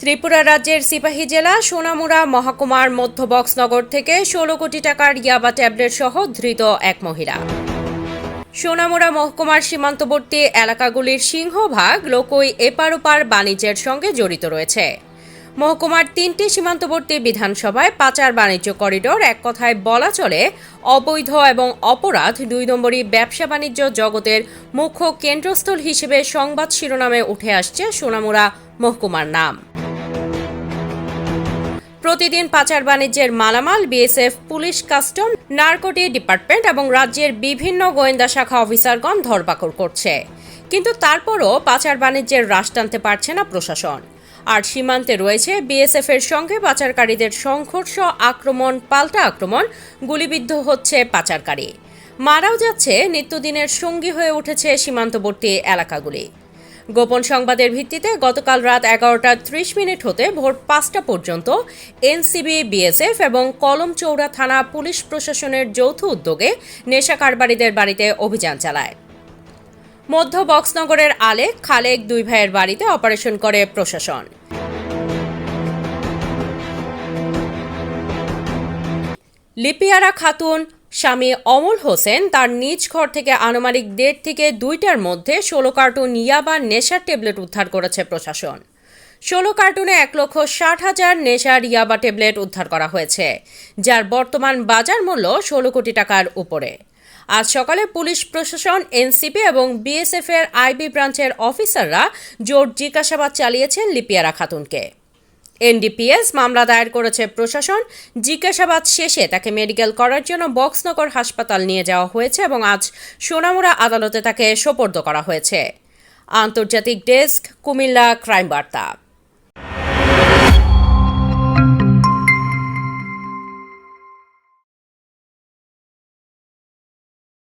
ত্রিপুরা রাজ্যের সিপাহী জেলা সোনামুড়া মহকুমার মধ্যবক্সনগর থেকে ষোলো কোটি টাকার ইয়াবা ট্যাবলেট সহ ধৃত এক মহিলা। সোনামুড়া মহকুমার সীমান্তবর্তী এলাকাগুলির সিংহভাগ লোকই এপার ওপার বাণিজ্যের সঙ্গে জড়িত রয়েছে। মহকুমার তিনটি সীমান্তবর্তী বিধানসভায় পাচার বাণিজ্য করিডোর এক কথায় বলা চলে, অবৈধ এবং অপরাধ দুই নম্বরই ব্যবসা বাণিজ্য জগতের মুখ্য কেন্দ্রস্থল হিসেবে সংবাদ শিরোনামে উঠে আসছে সোনামুড়া মহকুমার নাম। প্রতিদিন পাচার বাণিজ্যের মালামাল, BSF, police, custom, narcotics department এবং রাজ্যের বিভিন্ন গোয়েন্দা শাখা অফিসারগণ ধরপাকড় করছে। কিন্তু তারপরও পাচার বাণিজ্যের হ্রাস টানতে পারছে না প্রশাসন। আর সীমান্তে রয়েছে বিএসএফ এর সঙ্গে পাচারকারীদের সংঘর্ষ, আক্রমণ, পাল্টা আক্রমণ, গুলিবিদ্ধ হচ্ছে পাচারকারী। মারাও যাচ্ছে, নিত্যদিনের সঙ্গী হয়ে উঠেছে সীমান্তবর্তী এলাকাগুলি। গোপন সংবাদের ভিত্তিতে গতকাল রাত এগারোটা ত্রিশ মিনিট হতে ভোর পাঁচটা পর্যন্ত এনসিবি, বিএসএফ এবং কলমচৌড়া থানা পুলিশ প্রশাসনের যৌথ উদ্যোগে নেশা কারবারিদের বাড়িতে অভিযান চালায়। মধ্য বক্সনগরের আলেক খালেক দুই ভাইয়ের বাড়িতে অপারেশন করে প্রশাসন। লিপিয়ারা খাতুন স্বামী অমল হোসেন তার নিজ ঘর থেকে আনুমানিক দেড় থেকে দুইটার মধ্যে ষোলো কার্টুন ইয়াবা নেশার ট্যাবলেট উদ্ধার করেছে প্রশাসন। ষোলো কার্টুনে এক লক্ষ ষাট হাজার নেশার ইয়াবা ট্যাবলেট উদ্ধার করা হয়েছে, যার বর্তমান বাজার মূল্য ষোলো কোটি টাকার উপরে। আজ সকালে পুলিশ প্রশাসন, এনসিপি এবং বিএসএফ এর আইবি ব্রাঞ্চের অফিসাররা জোর জিজ্ঞাসাবাদ চালিয়েছেন লিপিয়ারা খাতুনকে। এনডিপিএস মামলা দায়ের করেছে প্রশাসন। জিজ্ঞাসাবাদ শেষে তাকে মেডিকেল করার জন্য বক্সনগর হাসপাতাল নিয়ে যাওয়া হয়েছে এবং আজ সোনামুড়া আদালতে তাকে সোপর্দ করা হয়েছে। আন্তর্জাতিক ডেস্ক, কুমিল্লা ক্রাইম বার্তা